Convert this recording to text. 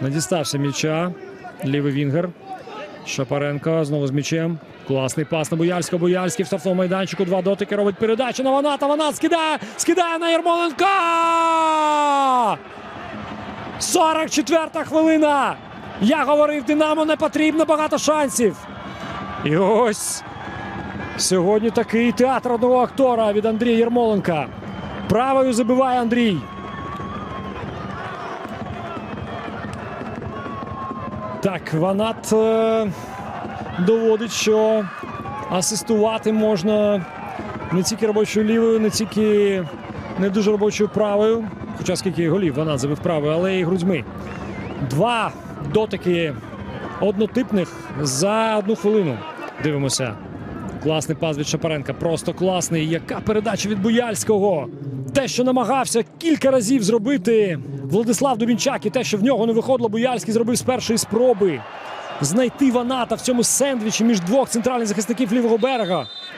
Не дістався м'яча. Лівий Вінгер. Шапаренко знову з м'ячем. Класний пас на Бояльського. Бояльський в штрафному майданчику. Два дотики робить передачу на Ваната. Ванат скидає. Скидає на Ярмоленка. 44-та хвилина. Я говорив, Динамо не потрібно багато шансів. І ось сьогодні такий театр одного актора від Андрія Єрмоленка. Правою забиває Андрій. Так, Ванат е, доводить, що асистувати можна не тільки робочою лівою, не тільки не дуже робочою правою. Хоча скільки голів Ванат забив правою, але й грудьми. Два дотики однотипних за одну хвилину. Дивимося. Класний пас від Шапаренка. Просто класний. Яка передача від Буяльського. Те, що намагався кілька разів зробити Владислав Дубінчак, і те, що в нього не виходило, Бояльський зробив з першої спроби. Знайти Ваната в цьому сендвічі між двох центральних захисників лівого берега.